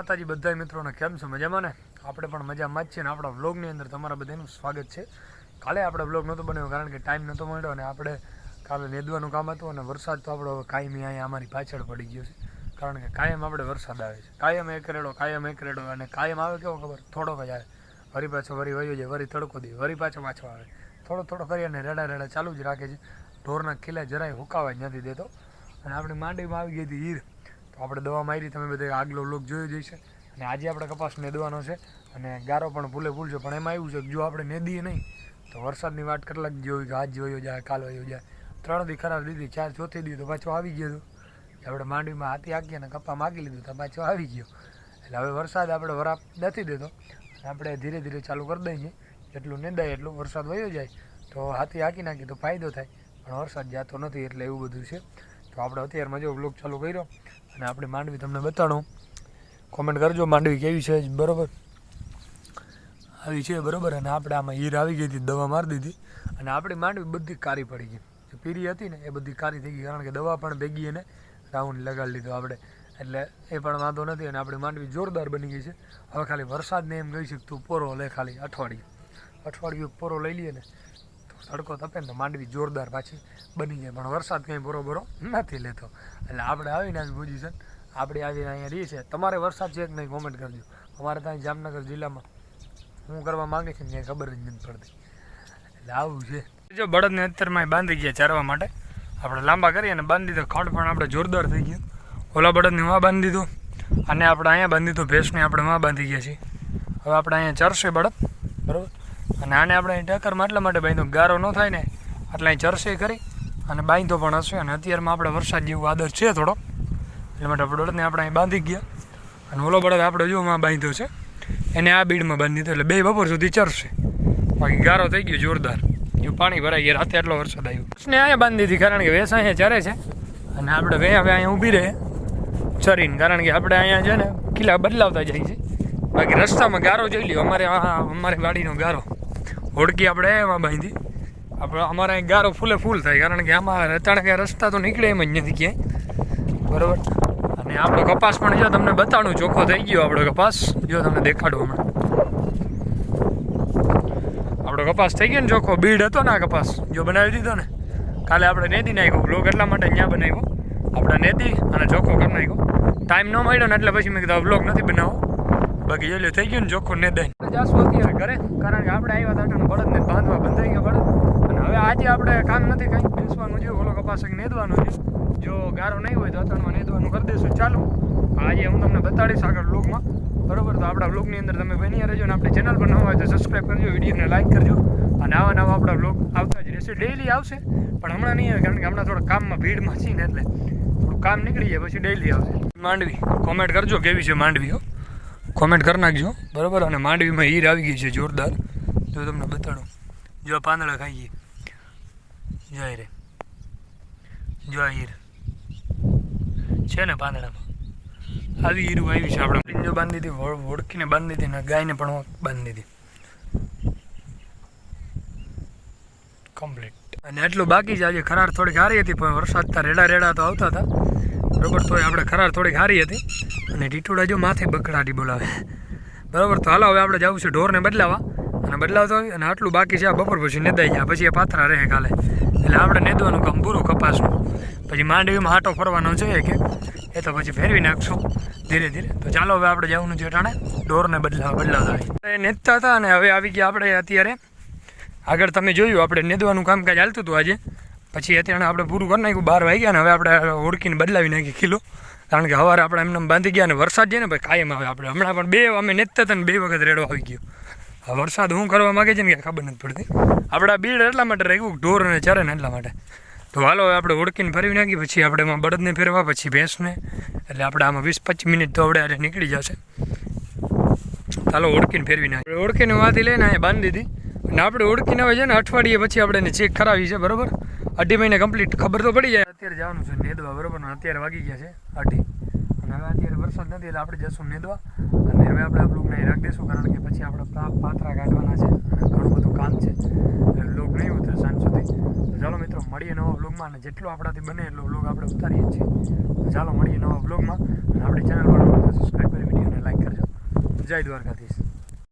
માતાજી બધા મિત્રોને કેમ છો? મજામાં ને? આપણે પણ મજામાં જ છીએ ને આપણા વ્લોગની અંદર તમારા બધાનું સ્વાગત છે. કાલે આપણે વ્લોગ નહોતો બન્યો કારણ કે ટાઈમ નહોતો મળ્યો અને આપણે કાલે નેદવાનું કામ હતું અને વરસાદ તો આપણો કાયમી અહીંયા અમારી પાછળ પડી ગયો છે. કારણ કે કાયમ આપણે વરસાદ આવે છે. કાયમ એક રેડો, કાયમ એક રેડો અને કાયમ આવે કેવો ખબર? થોડોક જ આવે. વરી પાછો વરી વયો જાય, વરી તડકો દે, વરી પાછો પાછો આવે. થોડો થોડો કરી અને રેડા રેડા ચાલુ જ રાખે છે. ઢોરના ખીલા જરાય હુકાવા જ નથી દેતો. અને આપણી માંડીમાં આવી ગઈ હતી હીર. તો આપણે દવા મારી, તમે બધા આગલો લોક જોયો જ હશે. અને આજે આપણે કપાસ નેદવાનો છે. અને ગારો પણ ભૂલે ભૂલજો પણ એમાં એવું છે કે જો આપણે નેદીએ નહીં, તો વરસાદની વાત કેટલાક જેવી કે આજ જોયો જાય કાલ વયો જાય. ત્રણ દી ખરાબ દીધી ચાર ચોથી દી તો પાછો આવી ગયો હતો આપણે માંડવીમાં હાથી આંકી અને કપા માગી લીધું તો પાછો આવી ગયો. એટલે હવે વરસાદ આપણે વરાપ નથી દેતો. આપણે ધીરે ધીરે ચાલુ કરી દઈએ. જેટલું નેદાય એટલું વરસાદ વયો જાય. તો હાથી હાંકી નાખીએ તો ફાયદો થાય. પણ વરસાદ જાતો નથી એટલે એવું બધું છે. તો આપણે અત્યારમાં જો બ્લોગ ચાલુ કર્યો અને આપણે માંડવી તમને બતાડું કોમેન્ટ કરજો, માંડવી કેવી છે? બરોબર? આવી છે, બરોબર? અને આપણે આમાં હીર આવી ગઈ હતી, દવા મારી દીધી. અને આપણી માંડવી બધી કારી પડી ગઈ. જે પીરી હતી ને, એ બધી કારી થઈ ગઈ. કારણ કે દવા પણ ભેગી એને રાઉન્ડ લગાડી લીધો આપણે. એટલે એ પણ વાંધો નથી અને આપણી માંડવી જોરદાર બની ગઈ છે. હવે ખાલી વરસાદને એમ કહી શકતું, પોરો લે ખાલી અઠવાડિયું. અઠવાડિયું પોરો લઈ લઈએ ને તડકો તપે ને તો માંડવી જોરદાર પાછી બની જાય. પણ વરસાદ કંઈ બરો બરો નથી લેતો. એટલે આપણે આવીને જ પોઝિશન આપણે આવીને અહીંયા રહીએ છીએ તમારે વરસાદ છે કે નહીં કોમેન્ટ કરજો. અમારે ત્યાં જામનગર જિલ્લામાં હું કરવા માગે છે ને ખબર જ નથી પડતી. એટલે આવું છે. જો બળદને અત્યારમાં બાંધી ગયા ચારવા માટે. આપણે લાંબા કરીએ અને બાંધી દીધો ખંડ પણ આપણે જોરદાર થઈ ગયું. ઓલા બળદને વાં બાંધી દીધું? અને આપણે અહીંયા બાંધી દીધું ભેંસને આપણે વાં બાંધી ગયા છીએ. હવે આપણે અહીંયા ચરશે બળદ. બરાબર? અને આને આપણે ટક્કરમાં એટલા માટે બાંધો ગારો ન થાય ને, એટલે અહીં ચરશે કરી અને બાંધો પણ હશે. અને અત્યારમાં આપણે વરસાદ જેવું આદર છે થોડો. એટલા માટે બળદને આપણે અહીં બાંધી ગયા. અને ઓલો બળદ આપણે જો માં બાંધ્યો છે, એને આ બીડમાં બાંધી દીધો. એટલે બે બપોર સુધી ચરશે. બાકી ગારો થઈ ગયો જોરદાર. જો પાણી ભરાઈ ગયા, રાતે આટલો વરસાદ આવ્યો. ને અહીંયા બાંધી દીધી, કારણ કે વેસ અહીંયા ચરે છે. અને આપણે વે હવે અહીંયા ઊભી રહે, ચરીને. કારણ કે આપણે અહીંયા છે ને, કિલ્લા બદલાવતા જાય છે. બાકી રસ્તામાં ગારો જોઈ લ્યો. અમારે અમારી વાડીનો ગારો. હોડકી આપણે એમાં બાંધી. આપણે અમારે અહીં ગારો ફૂલે ફૂલ થાય, કારણ કે આમાં રતાણ આ રસ્તા તો નીકળે એમ જ નથી ક્યાંય. બરોબર? અને આપણો કપાસ પણ જો તમને બતાડું, ચોખ્ખો થઈ ગયો આપણો કપાસ. જો તમને દેખાડું હમણાં. આપણો કપાસ થઈ ગયો ને ચોખ્ખો, બીડ હતો ને આ કપાસ, જો બનાવી દીધો ને. કાલે આપણે નેદી નાખ્યો બ્લોગ એટલા માટે ત્યાં બનાવ્યો. આપણે નેદી અને ચોખ્ખો કરી નાખ્યો. ટાઈમ ન મળ્યો ને એટલે પછી મેં કીધું બ્લોગ નથી બનાવો બાકી જોઈ થઈ ગયું ને જોખું ને દઈ જાશું અત્યારે ઘરે, કારણ કે આપણે આવ્યા હતા બળદને બાંધવા બંધાઈ ગયો બળદ અને હવે આજે આપણે કામ નથી કાંઈ. બેસવાનું છે, ઓલો કપાસ નેદવાનું છે. જો ગારો નહીં હોય તો અત્યારમાં નેદવાનું કરી દઈશું ચાલુ આજે હું તમને બતાડીશ આગળ બ્લોગમાં બરોબર, તો આપણા બ્લોગની અંદર તમે બની રહેજો અને આપણી ચેનલ પર ન હોય તો સબસ્ક્રાઈબ કરજો, વિડીયોને લાઈક કરજો. અને આવા નવા આપણા બ્લોગ આવતા જ રહેશે. ડેઈલી આવશે, પણ હમણાં નહીં આવે, કારણ કે હમણાં થોડા કામમાં ભીડમાં છીએ ને એટલે થોડું કામ નીકળી જાય, પછી ડેઈલી આવશે. માંડવી કોમેન્ટ કરજો કેવી છે માંડવી, હો. કોમેન્ટ કરી નાખજો, બરાબર? અને માંડવીમાં હીર આવી ગઈ છે, જોરદાર. જો તમને બતાડું. જો પાંદડા ગઈ જો રે જો હીર. છે ને પાંદડામાં? આવી હીરું આવી છે આપણે. જો બાંધી વળ- વળકીને બાંધી દીધી, ને ગાયને પણ બાંધી દીધી. કમ્પ્લીટ અને એટલું બાકી છે, આજે ખરાર થોડીક સારી હતી, પણ વરસાદ તા રેડા રેડા તો આવતા હતા. બરોબર? તોય આપણે ખરાર થોડીક હારી હતી. અને ટીટોડા જો માથે બકડાટી બોલાવે. બરાબર? તો હાલો, હવે આપણે જવું છે ઢોરને બદલાવા. અને બદલાવતો હોય અને આટલું બાકી છે આ બપોર પછી નેદાઈ જાય પછી એ પાથરા રહે કાલે. એટલે આપણે નેદવાનું કામ પૂરું કપાસનું. પછી માંડવીમાં આટો ફરવાનો છે કે એ તો પછી ફેરવી નાખશું ધીરે ધીરે. તો ચાલો, હવે આપણે જવાનું છે અટાણે ઢોરને બદલાવા બદલાવતા એ નેતતા હતા અને હવે આવી ગયા આપણે અત્યારે. આગળ તમે જોયું, આપણે નેદવાનું કામકાજ હાલતું હતું આજે. પછી અત્યારે આપણે પૂરું કરી નાખ્યું, બાર વાગ્યા ને હવે આપણે ઓળખીને બદલાવી નાખી કિલો. કારણ કે સવારે આપણે એમને બાંધી ગયા ને વરસાદ છે ને ભાઈ કાયમ આવે આપણે. હમણાં પણ બે, અમે નેતતા હતા બે વખત રેડો આવી ગયો. વરસાદ હું કરવા માગે છે ને કે ખબર નથી પડતી. આપણે બીડ એટલા માટે રાખ્યું ઢોર અને ચરે ને એટલા માટે. તો હાલો, હવે આપણે ઓળખીને ફેરવી નાખી, પછી આપણે એમાં બળદને ફેરવા પછી ભેંસને. એટલે આપણે આમાં વીસ પચીસ મિનિટ તો આપણે આજે નીકળી જશે. ચાલો ઓળખીને ફેરવી નાખી. ઓળખીને વાંધી લઈને અહીંયા બાંધી દીધી. અને આપણે ઓળખીને હવે છે ને અઠવાડિયે પછી આપણે એને ચેક કરાવી છે, બરોબર? અઢી મહિને કમ્પ્લીટ ખબર તો પડી જાય. અત્યારે જવાનું છે નેદવા, બરોબર? અત્યારે વાગી ગયા છે અઢી. અને હવે અત્યારે વરસાદ નથી, એટલે આપણે જશું નેદવા. અને હવે આપણે આ બ્લોગને રાખી દઈશું, કારણ કે પછી આપણે પાથરા કાઢવાના છે અને ઘણું બધું કામ છે. બ્લોગ નહીં ઉતરે સાંજ સુધી. ચાલો મિત્રો, મળીએ નવા બ્લોગમાં અને જેટલો આપણાથી બને એટલો બ્લોગ આપણે ઉતારીએ છીએ. ચાલો મળીએ નવા બ્લોગમાં અને આપણી ચેનલ પર સબસ્ક્રાઈબ કરી વિડીયોને લાઈક જય દ્વારકાધીશ.